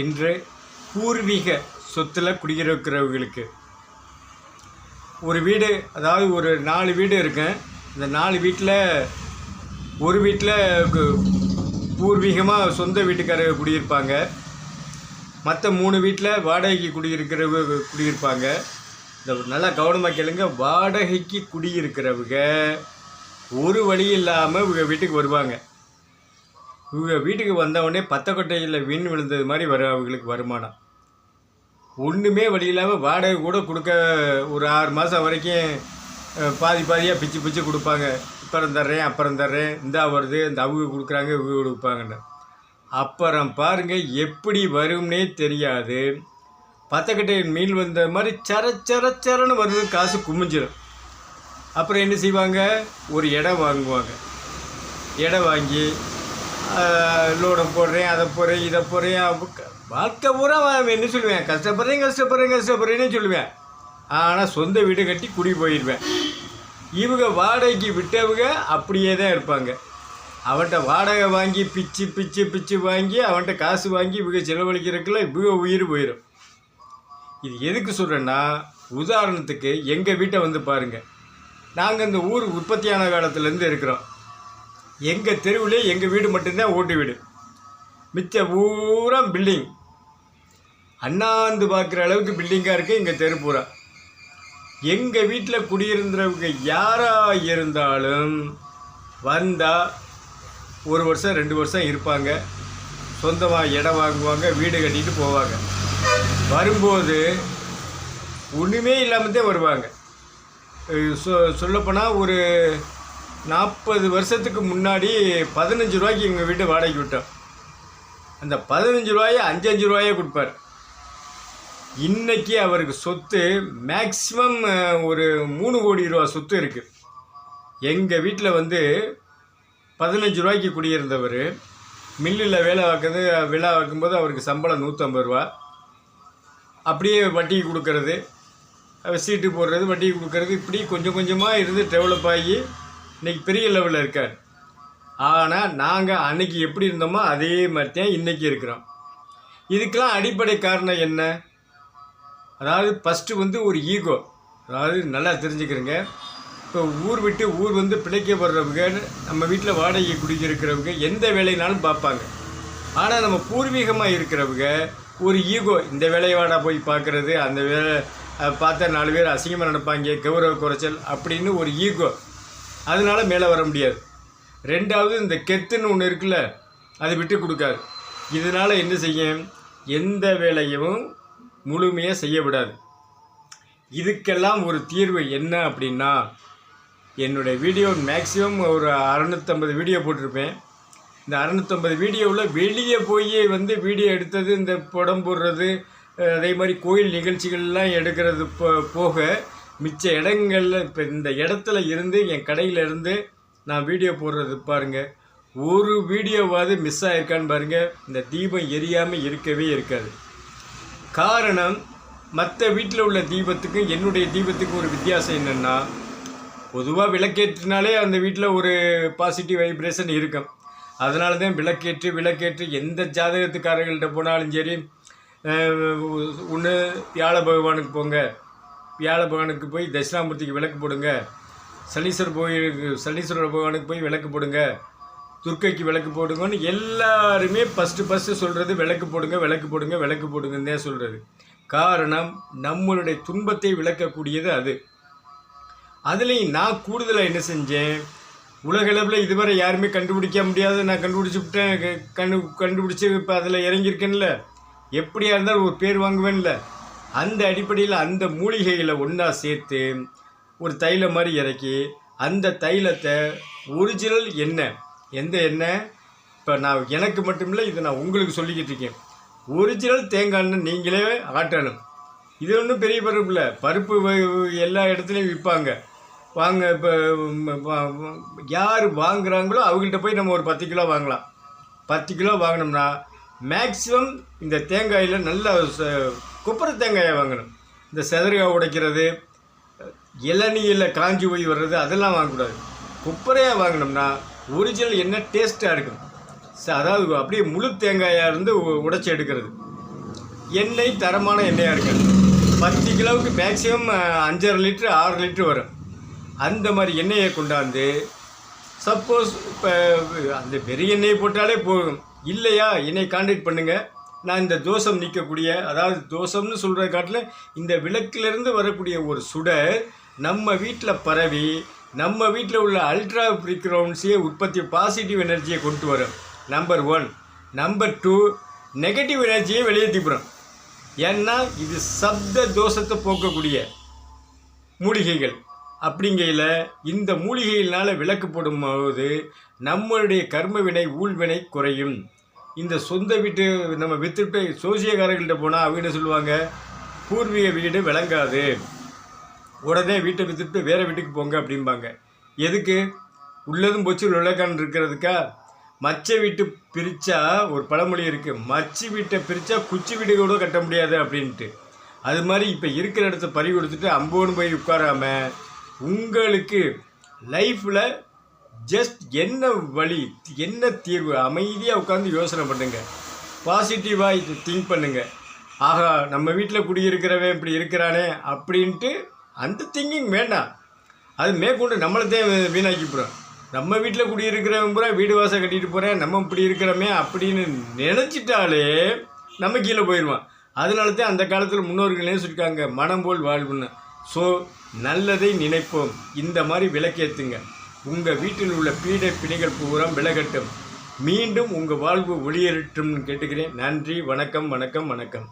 இன்று பூர்வீக சொத்தில் குடியிருக்கிறவங்களுக்கு ஒரு வீடு அதாவது ஒரு நாலு வீடு இருக்கும் இந்த நாலு வீட்டில் ஒரு வீட்டில் பூர்வீகமாக சொந்த வீட்டுக்காரங்க குடியிருப்பாங்க. மற்ற மூணு வீட்டில் வாடகைக்கு குடியிருக்கிறவங்க குடியிருப்பாங்க. இந்த நல்லா கவனமாக கேளுங்க. வாடகைக்கு குடியிருக்கிறவங்க ஒரு வழி இல்லாமல் இவங்க வீட்டுக்கு வருவாங்க. இவங்க வீட்டுக்கு வந்தவுடனே பத்தக்கொட்டையில் வீண் விழுந்தது மாதிரி வரும் அவங்களுக்கு வருமானம். ஒன்றுமே வழி இல்லாமல் வாடகை கூட கொடுக்க ஒரு ஆறு மாதம் வரைக்கும் பாதி பாதியாக பிச்சு பிச்சு கொடுப்பாங்க. அப்புறம் தர்றேன் அப்புறம் தர்றேன். இந்தா வருது இந்த அவங்க கொடுக்குறாங்க இவங்க கொடுப்பாங்கன்னு. அப்புறம் பாருங்கள் எப்படி வரும்னே தெரியாது. பத்தக்கட்டை மீன் வந்த மாதிரி சர சர சரன்னு வருது காசு குமிஞ்சிடும் அப்புறம் என்ன செய்வாங்க? ஒரு இடம் வாங்குவாங்க. இடம் வாங்கி லோடை போடுறேன் அதை போடுறேன் இதை போடுறேன். வாழ்க்கை பூரா என்ன சொல்லுவேன்? கஷ்டப்படுறேன் கஷ்டப்படுறேன் கஷ்டப்படுறேன்னு சொல்லுவேன். ஆனால் சொந்த வீடு கட்டி குடி போயிடுவேன். இவங்க வாடகைக்கு விட்டவங்க அப்படியே தான் இருப்பாங்க. அவன்கிட்ட வாடகை வாங்கி பிச்சு பிச்சு பிச்சு வாங்கி அவன்கிட்ட காசு வாங்கி இவங்க செலவழிக்கிறதுக்குள்ள இவங்க உயிர் போயிடும் இது எதுக்கு சொல்கிறேன்னா உதாரணத்துக்கு எங்கள் வீட்டை வந்து பாருங்கள் நாங்கள் இந்த ஊர் உற்பத்தியான காலத்துலேருந்து இருக்கிறோம். எங்கள் தெருவிலே எங்கள் வீடு மட்டும்தான் ஓட்டு வீடு. மிச்ச பூரா பில்டிங் அண்ணாந்து பார்க்குற அளவுக்கு பில்டிங்காக இருக்குது எங்கள் தெரு பூரா. எங்கள் வீட்டில் குடியிருந்தவங்க யாராக இருந்தாலும் வந்தால் ஒரு வருஷம் ரெண்டு வருஷம் இருப்பாங்க. சொந்தமாக இடம் வாங்குவாங்க வீடு கட்டிட்டு போவாங்க. வரும்போது ஒன்றுமே இல்லாமல் தான் வருவாங்க. சொ சொல்லப்போனால் ஒரு நாற்பது வருஷத்துக்கு முன்னாடி பதினஞ்சு ரூபாய்க்கு எங்கள் வீட்டை வாடகைக்கு விட்டோம். அந்த பதினஞ்சு ரூபாயை அஞ்சஞ்சு ரூபாயே கொடுப்பார். இன்னைக்கு அவருக்கு சொத்து மேக்சிமம் ஒரு மூணு கோடி ரூபா சொத்து இருக்குது எங்கள் வீட்டில் வந்து பதினஞ்சு ரூபாய்க்கு குடியிருந்தவர் மில்லில் வேலை பார்க்கறது விழா வைக்கும்போது அவருக்கு சம்பளம் நூற்றம்பது ரூபா. அப்படியே வட்டி கொடுக்கறது சீட்டு போடுறது வட்டி கொடுக்கறது இப்படி கொஞ்சம் கொஞ்சமாக இருந்து டெவலப் ஆகி இன்றைக்கி பெரிய லெவலில் இருக்கார். ஆனால் நாங்கள் அன்னைக்கு எப்படி இருந்தோமோ அதே மாதிரி தான் இன்றைக்கி இருக்கிறோம். இதுக்கெல்லாம் அடிப்படை காரணம் என்ன? அதாவது ஃபஸ்ட்டு வந்து ஒரு ஈகோ அதாவது நல்லா தெரிஞ்சுக்கிறேங்க. இப்போ ஊர் விட்டு ஊர் வந்து பிழைக்க வர்றவங்க நம்ம வீட்டில் வாடகை குடிக்கிறவங்க எந்த வேலைனாலும் பார்ப்பாங்க. ஆனால் நம்ம பூர்வீகமாக இருக்கிறவங்க ஒரு ஈகோ இந்த வேலையை வாடா போய் பார்க்குறது அந்த வேலை பார்த்தா நாலு பேர் அசிங்கமாக நினைப்பாங்க கௌரவ குறைச்சல் அப்படின்னு ஒரு ஈகோ அதனால மேலே வர முடியாது. ரெண்டாவது இந்த கெத்துன்னு ஒன்று இருக்குல்ல அதை விட்டு கொடுக்காது. இதனால் என்ன செய்யும்? எந்த வேலையும் முழுமையாக செய்ய விடாது. இதுக்கெல்லாம் ஒரு தீர்வு என்ன அப்படின்னா என்னுடைய வீடியோ மேக்ஸிமம் ஒரு அறநூற்றம்பது வீடியோ போட்டிருப்பேன். இந்த அறநூற்றம்பது வீடியோவில் வெளியே போய் வந்து வீடியோ எடுத்தது இந்த படம் போடுறது அதே மாதிரி கோயில் நிகழ்ச்சிகள்லாம் எடுக்கிறது போ- போக மிச்ச இடங்களில் இப்போ இந்த இடத்துல இருந்து என் கடையிலேருந்து நான் வீடியோ போடுறது பாருங்கள் ஒரு வீடியோவாவது மிஸ் ஆகிருக்கான்னு பாருங்கள் இந்த தீபம் எரியாமல் இருக்கவே இருக்காது. காரணம் மற்ற வீட்டில் உள்ள தீபத்துக்கும் என்னுடைய தீபத்துக்கும் ஒரு வித்தியாசம் என்னென்னா பொதுவாக விளக்கேற்றினாலே அந்த வீட்டில் ஒரு பாசிட்டிவ் வைப்ரேஷன் இருக்கும். அதனால தான் விளக்கேற்று விளக்கேற்று எந்த ஜாதகத்துக்காரர்கள்ட்ட போனாலும் சரி ஒன்று வியாழ பகவானுக்கு போங்க. வியாழ பகவானுக்கு போய் தட்சிணாமூர்த்திக்கு விளக்கு போடுங்க. சனீஸ்வரர் கோயிலுக்கு சனீஸ்வர பகவானுக்கு போய் விளக்கு போடுங்க. துர்க்கைக்கு விளக்கு போடுங்கன்னு எல்லாருமே ஃபஸ்ட்டு ஃபஸ்ட்டு சொல்கிறது விளக்கு போடுங்க விளக்கு போடுங்க விளக்கு போடுங்கன்னு தான் சொல்கிறது காரணம் நம்மளுடைய துன்பத்தை விளக்கக்கூடியது அது. அதுலேயும் நான் கூடுதலாக என்ன செஞ்சேன்? உலகளவில் இதுவரை யாருமே கண்டுபிடிக்க முடியாது நான் கண்டுபிடிச்சி விட்டேன். கண்டு கண்டுபிடிச்சி இப்போ அதில் இறங்கியிருக்கேன்ல. எப்படியா இருந்தாலும் ஒரு பேர் வாங்குவேன்ல. அந்த அடிப்படையில் அந்த மூலிகைகளை ஒன்றா சேர்த்து ஒரு தைலம் மாதிரி இறக்கி அந்த தைலத்தை ஒரிஜினல் எண்ணெய். எந்த எண்ணெய்? இப்போ நான் எனக்கு மட்டுமில்லை இதை நான் உங்களுக்கு சொல்லிக்கிட்டு இருக்கேன். ஒரிஜினல் தேங்காய் எண்ணெய் நீங்களே ஆட்டணும். இது ஒன்றும் பெரிய பருப்பு இல்லை. பருப்பு வ- எல்லா இடத்துலையும் விற்பாங்க வாங்க இப்போ யார் வாங்குறாங்களோ அவங்கள்ட்ட போய் நம்ம ஒரு பத்து கிலோ வாங்கலாம். பத்து கிலோ வாங்கினோம்னா மேக்ஸிமம் இந்த தேங்காயில் நல்ல ச- தேங்காயை வாங்கணும். இந்த செதறியாக உடைக்கிறது இளநீயில் காஞ்சி போய் வர்றது அதெல்லாம் வாங்கக்கூடாது. குப்பரையாக வாங்கினோம்னா ஒரிஜினல் என்ன டேஸ்ட்டாக இருக்கும். ச- அதாவது அப்படியே முழு தேங்காயாக இருந்து உடைச்சி எடுக்கிறது. எண்ணெய் தரமான எண்ணெயாக இருக்காது பத்து கிலோவுக்கு மேக்ஸிமம் அஞ்சரை லிட்ரு ஆறு லிட்ரு வரும். அந்த மாதிரி எண்ணெயை கொண்டாந்து சப்போஸ் இப்போ அந்த பெரிய எண்ணெய் போட்டாலே போதும். இல்லையா? என்னை காண்டாக்ட் பண்ணுங்கள் நான் இந்த தோஷம் நிற்கக்கூடிய அதாவது தோஷம்னு சொல்கிற காட்டில் இந்த விளக்கிலிருந்து வரக்கூடிய ஒரு சுடர் நம்ம வீட்டில் பரவி நம்ம வீட்டில் உள்ள அல்ட்ரா ஃப்ரீக்வன்சியை உற்பத்தி பாசிட்டிவ் எனர்ஜியை கொண்டு வரும். Number one number two negative எனர்ஜியை வெளியேற்றிப்புறோம் ஏன்னா இது சப்த தோஷத்தை போக்கக்கூடிய மூலிகைகள். அப்படிங்கையில் இந்த மூலிகையினால் விளக்கு போடும்போது நம்மளுடைய கர்ம வினை ஊழ்வினை குறையும். இந்த சொந்த வீட்டு நம்ம வித்துட்டு சோசியக்காரர்கள்ட்ட போனால் அவங்க என்ன சொல்லுவாங்க பூர்வீக வீடு விளங்காது. உடனே வீட்டை வித்துட்டு வேறு வீட்டுக்கு போங்க அப்படிம்பாங்க. எதுக்கு? உள்ளதும் போச்சு விளக்கான் இருக்கிறதுக்கா? மச்ச வீட்டு பிரித்தா ஒரு பழமொழி இருக்குது மச்சி வீட்டை பிரித்தா குச்சி வீடு கூட கட்ட முடியாது அப்படின்ட்டு. அது மாதிரி இப்போ இருக்கிற இடத்த பறி கொடுத்துட்டு அம்போன்னு போய் உட்காராம உங்களுக்கு லைஃப்பில் ஜஸ்ட் என்ன வழி என்ன தீர்வு? அமைதியாக உட்காந்து யோசனை பண்ணுங்கள் பாசிட்டிவாக இது திங்க் பண்ணுங்கள் ஆகா நம்ம வீட்டில் குடியிருக்கிறவன் இப்படி இருக்கிறானே அப்படின்ட்டு அந்த திங்கிங் வேண்டாம். அது மேற்கொண்டு நம்மளத்தையும் வீணாக்கி போகிறோம் நம்ம வீட்டில் குடியிருக்கிறவன் பூரா வீடு வாசல் கட்டிட்டு போகிறேன் நம்ம இப்படி இருக்கிறோமே அப்படின்னு நினச்சிட்டாலே நம்ம கீழே போயிடுவான். அதனால தான் அந்த காலத்தில் முன்னோர்கள் என்ன மனம் போல் வாழ்வுன்னு. ஸோ நல்லதை நினைப்போம். இந்த மாதிரி விளக்கேற்றுங்க உங்கள் வீட்டில் உள்ள பீடை பிணைகள் பூரம் விலகட்டும். மீண்டும் உங்கள் வாழ்வு ஒளியேறட்டும்னு கேட்டுக்கிறேன். நன்றி வணக்கம் வணக்கம் வணக்கம்.